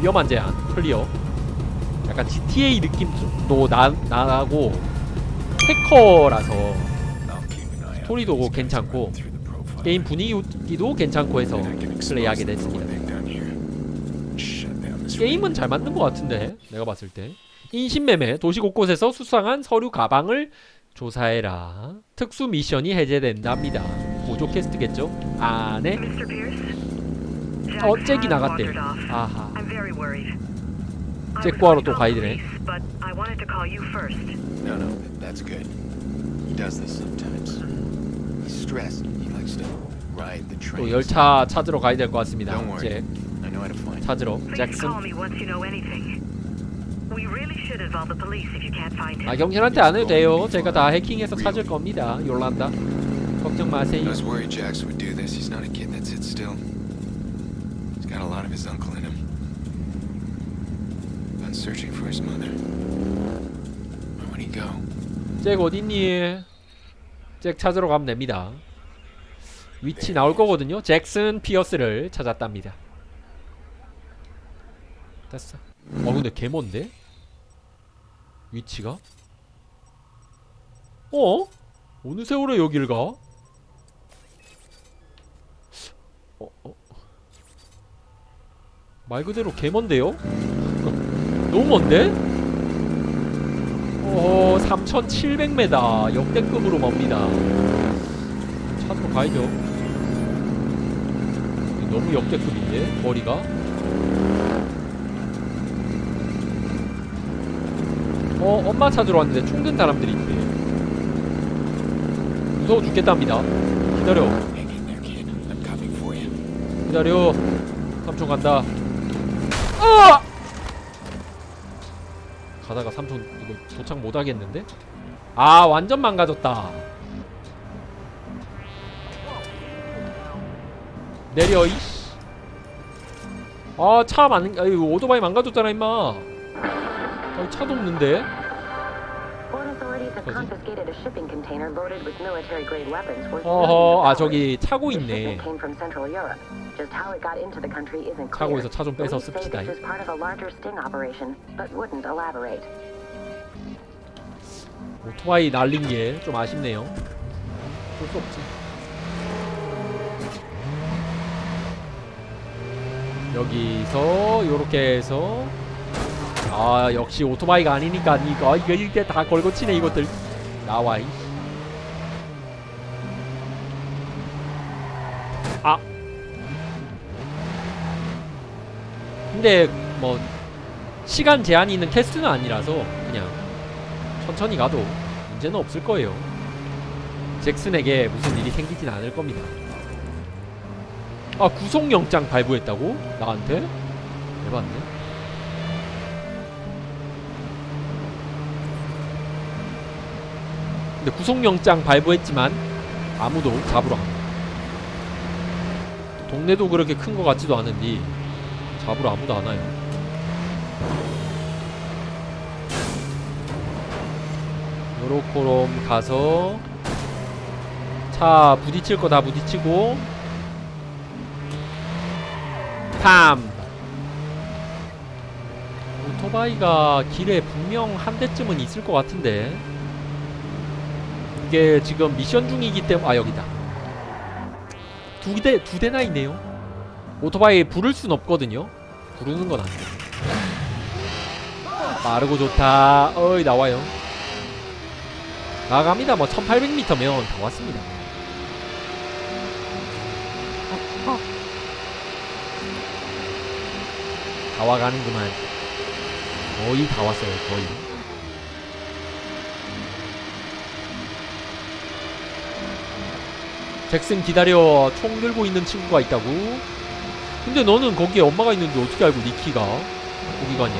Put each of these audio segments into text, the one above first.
위험한 제한 클리어 약간 GTA 느낌도 나, 나고 해커라서 스토리도 괜찮고 게임 분위기도 괜찮고 해서 플레이하게 됐습니다. 게임은 잘 만든 것 같은데 내가 봤을 때. 인신매매 도시 곳곳에서 수상한 서류 가방을 조사해라. 특수 미션이 해제된답니다 보조 퀘스트겠죠? 안에 Mr. Pierce? 어 Jack 잭이 has 나갔대. 아하 I'm very worried. I 잭 was 구하러 going 또 가야 되네. No, no, that's good. He does this sometimes. He's stressed. He likes to ride the 또 train. 열차 찾으러 가야 될 것 같습니다 Don't worry. 잭 I know how to find. 찾으러 잭슨 really. 아 경찰한테 안 해도 돼요 제가 다 해킹해서 찾을 겁니다 요란다 걱정 마세요 I was worried Jax would do this. He's not a kid that sits still. He's got a lot of his uncle in him. Been searching for his mother. Where'd he go? 잭 어딨니? 잭 찾으러 가면 됩니다. 위치 나올 거거든요. 잭슨 피어스를 찾았답니다. 됐어. 어 근데 개먼데? 위치가? 어? 어느 세월에 여길 가? 어, 어. 말 그대로 개먼데요? 너무 먼데? 어, 3,700m 역대급으로 멉니다. 찾으러 가야죠. 너무 역대급인데 거리가. 어, 엄마 찾으러 왔는데 총든 사람들이 있대. 무서워 죽겠답니다. 기다려. 기다려. 삼촌 간다. 아! 가다가 삼촌 이거 도착 못 하겠는데? 아 완전 망가졌다. 내려 이씨. 아차 많은 아 이거 오토바이 망가졌잖아 임마. 아 차도 없는데. Worth 어허 아 저기. 차고 있네. 차고에서 차 좀 빼서 씁시다. 오토바이 날린 게 좀 아쉽네요. 어쩔 수 없지. 여기서 요렇게 해서 아 역시 오토바이가 아니니까 이거 이거 이게 다 걸고 치네 이것들 나와 이. 아 근데 뭐 시간 제한이 있는 캐스트는 아니라서 그냥 천천히 가도 문제는 없을 거예요. 잭슨에게 무슨 일이 생기진 않을 겁니다. 아 구속영장 발부했다고? 나한테? 해봤네. 근데 구속영장 발부했지만 아무도 잡으러 안 가. 동네도 그렇게 큰거 같지도 않은데 잡으러 아무도 안 와요. 요로코롬 가서 차 부딪힐 거 다 부딪히고 팜 오토바이가 길에 분명 한 대쯤은 있을 것 같은데 이게 지금 미션 중이기 때문에 아 여기다 두 대 두 대나 있네요 오토바이 부를 순 없거든요 부르는 건 안돼 빠르고 좋다 어이 나와요 나갑니다. 뭐 1800m면 다 왔습니다. 다 와가는구만. 거의 다 왔어요. 거의. 잭슨 기다려. 총 들고 있는 친구가 있다고. 근데 너는 거기에 엄마가 있는데 어떻게 알고 니키가 거기 갔냐?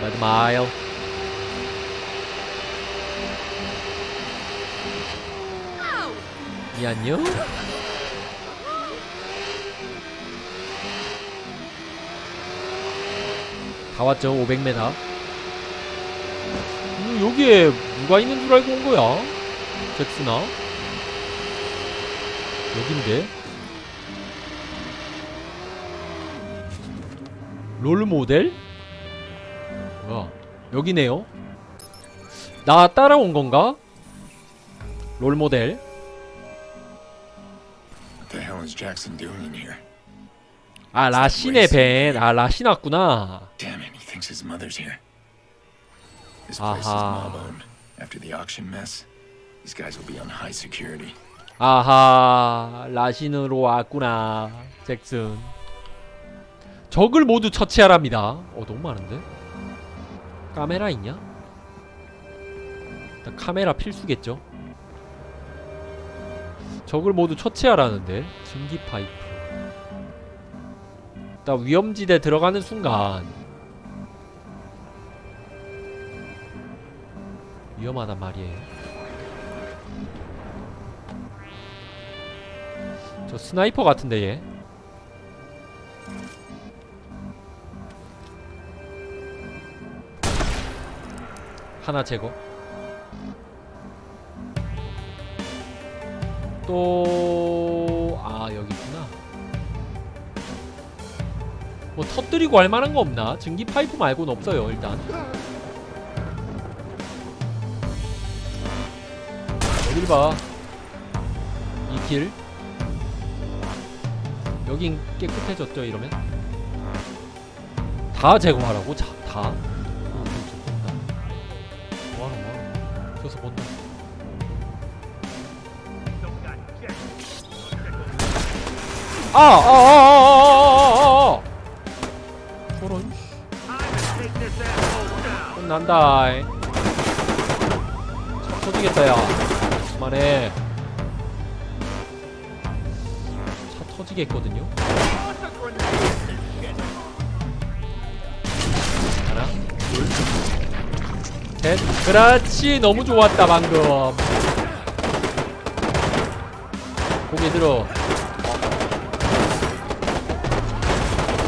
레드 마일. 미안요. 다 왔죠, 500m. 음, 여기에 누가 있는 줄 알고 온 거야? 잭스나? 여긴데? 롤 모델? 뭐야? 여기네요. 나 따라온 건가? 롤 모델. What the hell is Jackson doing in here? 아 라신의 밴. 아 라신 왔구나. Owned. After the auction mess, these guys will be on high security. 아하 라신으로 왔구나 잭슨. 적을 모두 처치하랍니다. 어 너무 많은데? 카메라 있냐? 일단 카메라 필수겠죠? 적을 모두 처치하라는데 증기 파이프. 일단 위험지대 들어가는 순간. 위험하단 말이에요 스나이퍼 같은데 얘. 하나 제거. 또... 아 여기 있구나. 뭐 터뜨리고 할 만한 거 없나? 증기 파이프 말고는 없어요 일단. 어딜 봐. 이길 여긴 깨끗해졌죠 이러면 다 제거하라고 자, 다 어, 본다 뭐하노 뭐하노 저기서 본다 아! 아! 아! 아! 아! 아! 저런 혼난다 차 터지겠다 야 그만해 차 터지겠거든요. 하나 둘 셋. 그렇지 너무 좋았다 방금. 고개 들어.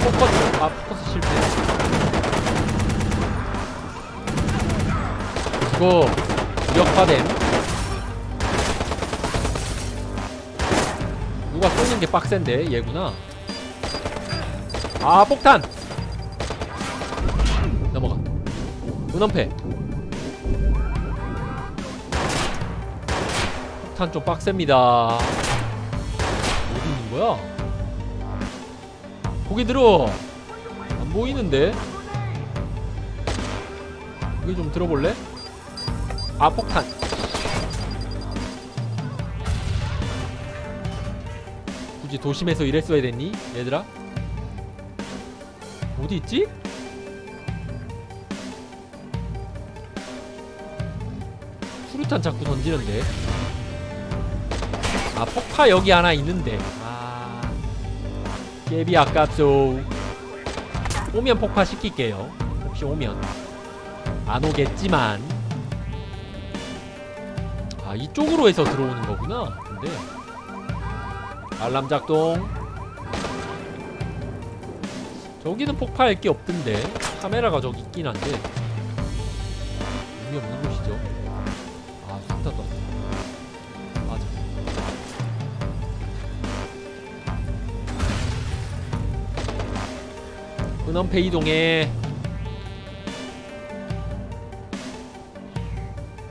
포커스 아 포커스 실패. 이거 무력화됨 누가 쏘는 게 빡센데 얘구나. 아 폭탄! 넘어가. 은원패. 폭탄 좀 빡셉니다. 어디 있는 거야? 고개 들어! 안 보이는데? 여기 좀 들어볼래? 아 폭탄 굳이 도심에서 이랬어야 됐니? 얘들아? 어디 있지? 수류탄 자꾸 던지는데. 아 폭파 여기 하나 있는데. 아 깨비 아깝소. 오면 폭파 시킬게요. 혹시 오면. 안 오겠지만. 아 이쪽으로 해서 들어오는 거구나. 근데 알람 작동. 저기는 폭파할 게 없던데. 카메라가 저기 있긴 한데. 의미 없는 곳이죠. 아 수탄 떴어 맞아. 은원패 이동해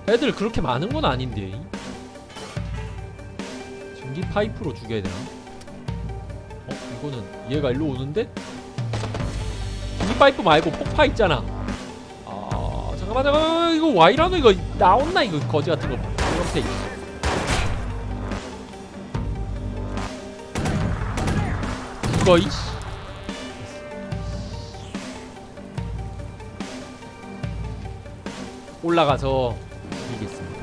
애들 그렇게 많은 건 아닌데 전기 파이프로 죽여야 되나? 어? 이거는 얘가 일로 오는데? 전기 파이프 말고 폭파 있잖아 아 잠깐만 잠깐만 이거 와이라노 이거 나온나 이거 거지 같은 거 이렇게 이거 이씨 올라가서 이기겠습니다.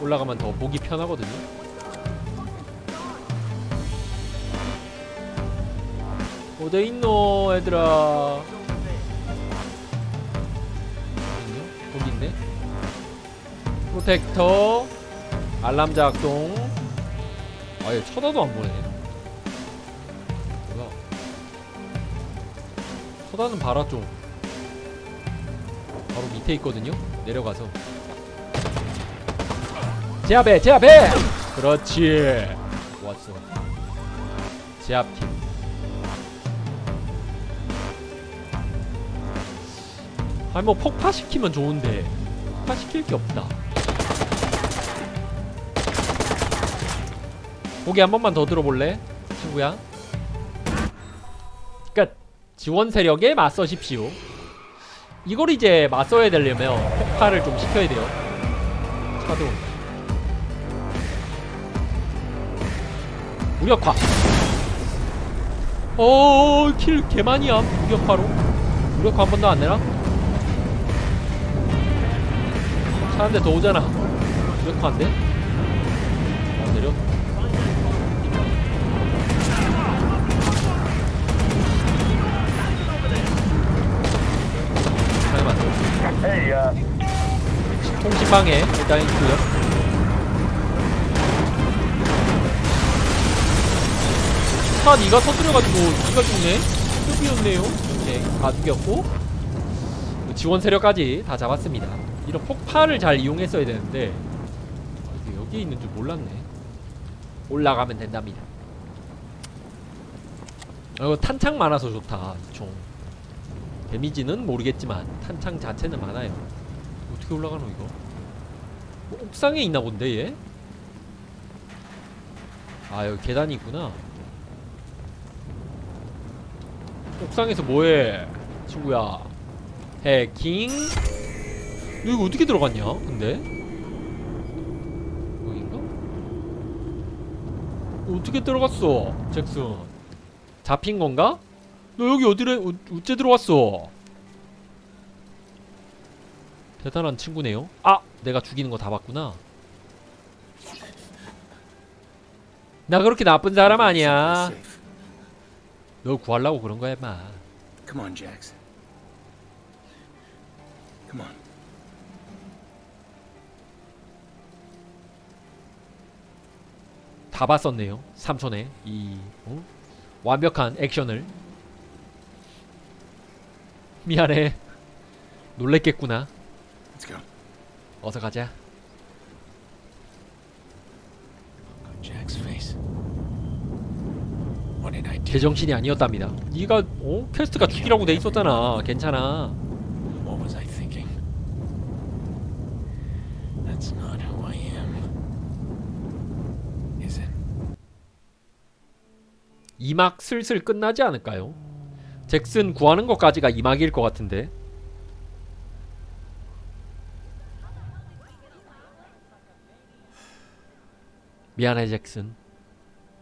올라가면 더 보기 편하거든요. 어디 있노 얘들아? 거기 있네. 프로텍터 알람 작동. 아얘 쳐다도 안 보네. 뭐야? 쳐다는 봐라 좀. 바로 밑에 있거든요. 내려가서 제 앞에 제 앞에 그렇지 좋았어 제압팀 아니 뭐 폭파시키면 좋은데 폭파시킬 게 없다. 고개 한 번만 더 들어볼래? 친구야? 끝. 지원 세력에 맞서십시오. 이걸 이제 맞서야 되려면 폭파를 좀 시켜야 돼요. 차도. 무력화. 어킬 개많이야 무력화로. 무력화 한번더안 내나? 한 대 더 오잖아. 무력화인데? 어 내려? 잠깐만. Hey, uh, 통신망에 일단 있고요. 차 니가 터뜨려가지고 니가 죽네? 흡이었네요. 오케이. 다 죽였고. 지원 세력까지 다 잡았습니다 이런 폭발을 잘 이용했어야 되는데 아, 이게 여기 있는 줄 몰랐네. 올라가면 된답니다. 아, 이거 탄창 많아서 좋다 이총. 데미지는 모르겠지만 탄창 자체는 많아요. 어떻게 올라가노 이거? 뭐 옥상에 있나 본데 얘? 아 여기 계단이 있구나. 옥상에서 뭐해 친구야? 해킹 너 이거 어떻게 들어갔냐 근데 여긴가? 어떻게 들어갔어 잭슨 잡힌 건가? 너 여기 어디래 어, 어째 들어왔어 대단한 친구네요 아 내가 죽이는 거 다 봤구나 나 그렇게 나쁜 사람 아니야. 너 구하려고 그런 거야 임마 Come on, Jax. Come on. 다 봤었네요. 삼촌의 이 어? 완벽한 액션을. 미안해. 놀랬겠구나. Let's go. 어서 가자? 제정신이 아니었답니다. 네가 어? 퀘스트가 죽이라고 돼 있었잖아. 괜찮아 What was I thinking? That's not who I am. Is it? 이막 슬슬 끝나지 않을까요? 잭슨 구하는 것까지가 이막일 것 같은데 미안해 잭슨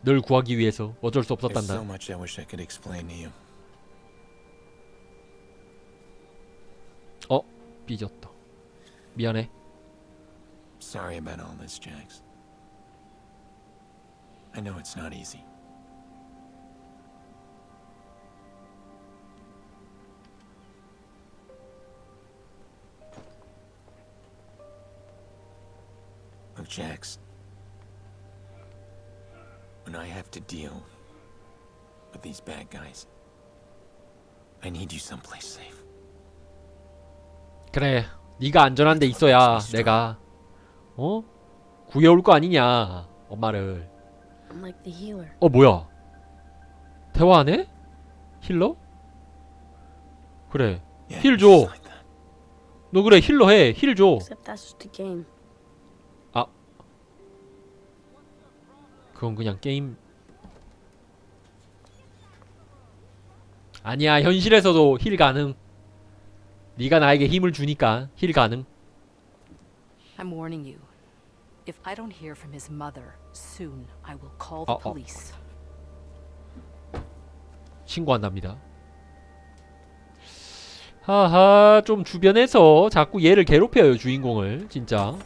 널 구하기 위해서 어쩔 수 없었단다. 어? 삐졌다 미안해 Sorry about all this, Jax. I know it's not easy. Jax. When I have to deal with these bad guys, I need you someplace safe. 그래 네가 안전한 데 있어야 내가 어? 구해올 거 아니냐 엄마를 I'm like the healer. 어 뭐야 대화하네? 힐러? 그래 like that. 너 그래 힐러 해 힐 줘 Except that's just a game. 그건 그냥 게임 아니야 현실에서도 힐 가능 네가 나에게 힘을 주니까 힐 가능 I'm warning you. If I don't hear from his mother soon, I will call 어, the 어. police. 신고한답니다 하하 좀 주변에서 자꾸 얘를 괴롭혀요 주인공을 진짜